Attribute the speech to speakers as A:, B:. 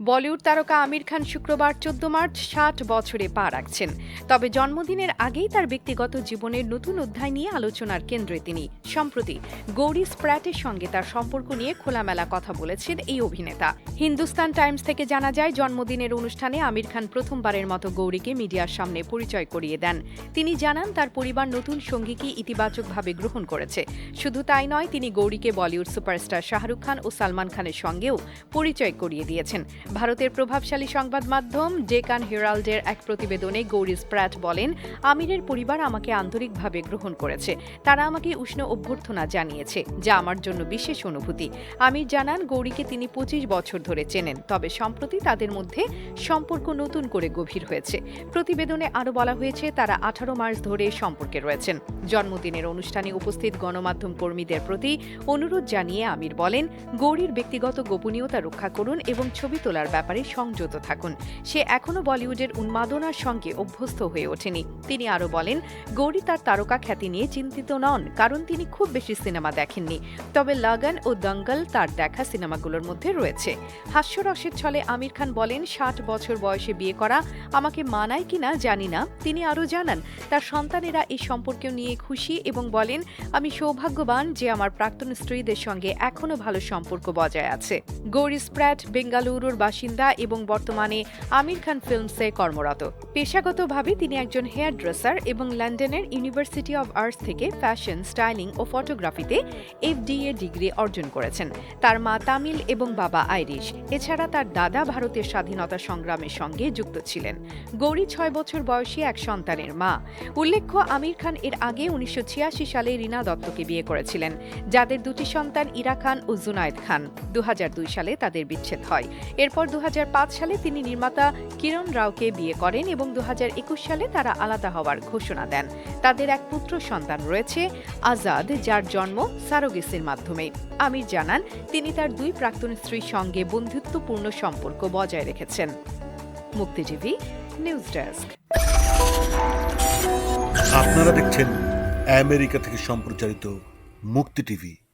A: বলিউড তারকা আমির খান শুক্রবার চোদ্দ মার্চ ষাট বছরে পা রাখছেন। তবে জন্মদিনের আগেই তার ব্যক্তিগত জীবনের নতুন অধ্যায় নিয়ে আলোচনার কেন্দ্রে তিনি। সম্প্রতি গৌরী স্প্র্যাটের সঙ্গে তার সম্পর্ক নিয়ে খোলামেলা কথা বলেছেন এই অভিনেতা। হিন্দুস্তান টাইমস থেকে জানা যায়, জন্মদিনের অনুষ্ঠানে আমির খান প্রথমবারের মতো গৌরীকে মিডিয়ার সামনে পরিচয় করিয়ে দেন। তিনি জানান, তার পরিবার নতুন সঙ্গীকে ইতিবাচকভাবে গ্রহণ করেছে। শুধু তাই নয়, তিনি গৌরীকে বলিউড সুপারস্টার শাহরুখ খান ও সালমান খানের সঙ্গেও পরিচয় করিয়ে দিয়েছেন। ভারতের প্রভাবশালী সংবাদ মাধ্যম ডেকান হেরাল্ডের এক প্রতিবেদনে গৌরী স্প্র্যাট বলেন, আমিরের পরিবার আমাকে আন্তরিকভাবে গ্রহণ করেছে। তারা আমাকে উষ্ণ অভ্যর্থনা জানিয়েছে, যা আমার জন্য বিশেষ অনুভূতি। আমির জানান, গৌরীকে তিনি পঁচিশ বছর ধরে চেনেন, তবে সম্প্রতি তাদের মধ্যে সম্পর্ক নতুন করে গভীর হয়েছে। প্রতিবেদনে আরও বলা হয়েছে, তারা আঠারো মাস ধরে সম্পর্কে রয়েছেন। জন্মদিনের অনুষ্ঠানে উপস্থিত গণমাধ্যম কর্মীদের প্রতি অনুরোধ জানিয়ে আমির বলেন, গৌরীর ব্যক্তিগত গোপনীয়তা রক্ষা করুন এবং ছবি তোলার ব্যাপারে সংযত থাকুন। সে এখনও বলিউডের উন্মাদনার সঙ্গে অভ্যস্ত হয়ে ওঠেনি। তিনি আরও বলেন, গৌরী তার তারকা খ্যাতি নিয়ে চিন্তিত নন, কারণ তিনি খুব বেশি সিনেমা দেখেননি। তবে লাগান ও দঙ্গল তার দেখা সিনেমাগুলোর মধ্যে রয়েছে। হাস্যরসের ছলে আমির খান বলেন, ষাট বছর বয়সে বিয়ে করা আমাকে মানায় কিনা জানি না। তিনি আরও জানান, তার সন্তানেরা এই সম্পর্ক নিয়ে খুশি এবং বলেন, আমি সৌভাগ্যবান যে আমার প্রাক্তন স্ত্রীদের সঙ্গে এখনও ভালো সম্পর্ক বজায় আছে। গৌরী স্প্র্যাট, বেঙ্গালুরুর বাসিন্দা এবং বর্তমানে আমির খান ফিল্মসে কর্মরত। পেশাগতভাবে তিনি একজন হেয়ার ড্রেসার এবং লন্ডনের ইউনিভার্সিটি অব আর্টস থেকে ফ্যাশন স্টাইলিং ও ফটোগ্রাফিতে এফডিএ ডিগ্রি অর্জন করেছেন। তার মা তামিল এবং বাবা আইরিশ এছাড়া তার দাদা ভারতের স্বাধীনতা সংগ্রামের সঙ্গে যুক্ত ছিলেন। গৌরী ছয় বছর বয়সী এক সন্তানের মা। উল্লেখ্য, আমির খান এর আগে উনিশশো ছিয়াশি সালে রীনা দত্তকে বিয়ে করেছিলেন, যাদের দুটি সন্তান ইরা খান ও জুনায়েদ খান। দু হাজার দুই সালে তাদের বিচ্ছেদ হয়। এরপর দু সালে তিনি নির্মাতা কিরণ রাওকে বিয়ে করেন এবং দুহাজার একুশ সালে তারা আলাদা হওয়ার ঘোষণা দেন। তাদের এক পুত্র সন্তান রয়েছে, আজাদ, যার জন্ম সারোগেসের মাধ্যমে। আমির জানান, তিনি তার দুই প্রাক্তন স্ত্রীর সঙ্গে বন্ধুত্বপূর্ণ সম্পর্ক বজায় রেখেছেন। Muktijibi news desk.
B: আপনারা দেখছেন আমেরিকা থেকে সম্প্রচারিত মুক্তি টিভি।